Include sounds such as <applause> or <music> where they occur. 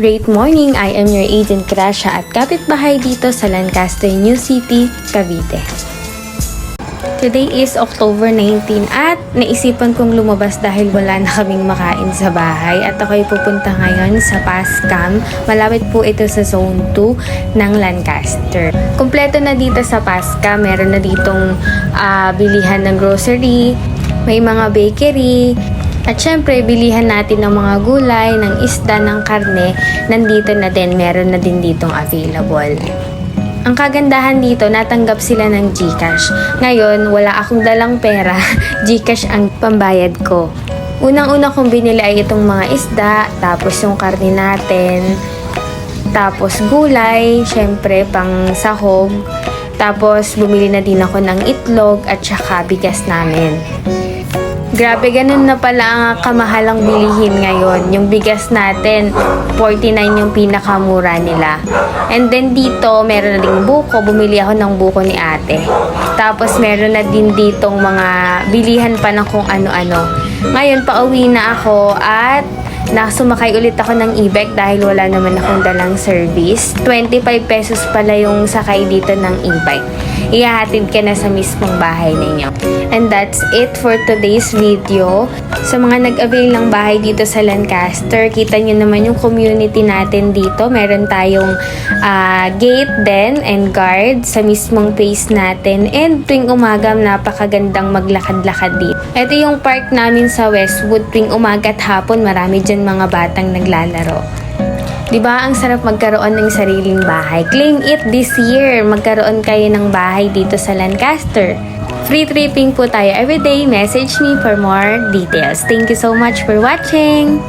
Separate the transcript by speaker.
Speaker 1: Great morning! I am your agent Krasha at kapitbahay dito sa Lancaster New City, Cavite. Today is October 19 at naisipan kong lumabas dahil wala na kaming makain sa bahay at ako'y pupunta ngayon sa Pascam. Malapit po ito sa Zone 2 ng Lancaster. Kompleto na dito sa Pascam. Meron na ditong ah, bilihan ng grocery, may mga bakery, at syempre, bilihan natin ng mga gulay, ng isda, ng karne, nandito na din, meron na din ditong available. Ang kagandahan dito, natanggap sila ng GCash. Ngayon, wala akong dalang pera, <laughs> GCash ang pambayad ko. Unang-una kong binili ay itong mga isda, tapos yung karne natin, tapos gulay, syempre pang sahog, tapos bumili na din ako ng itlog at saka bigas namin. Grabe, ganun na pala ang kamahalang bilihin ngayon. Yung bigas natin, 49 yung pinakamura nila. And then dito, meron na ding buko. Bumili ako ng buko ni ate. Tapos meron na din ditong mga bilihan pa ng kung ano-ano. Ngayon, pauwi na ako at Nakasumakay ulit ako ng e-bike dahil wala naman akong dalang service. 25 pesos pala yung sakay dito ng e-bike. Ihahatid ka na sa mismong bahay ninyo. And that's it for today's video. Sa mga nag-avail ng bahay dito sa Lancaster, kita nyo naman yung community natin dito. Meron tayong ah, gate din and guard sa mismong place natin. And tuwing umaga, napakagandang maglakad-lakad dito. Ito yung park namin sa Westwood. Tuwing umaga at hapon, marami dyan mga batang naglalaro. 'Di ba ang sarap magkaroon ng sariling bahay? Claim it this year. Magkaroon kayo ng bahay dito sa Lancaster. Free tripping po tayo everyday. Message me for more details. Thank you so much for watching.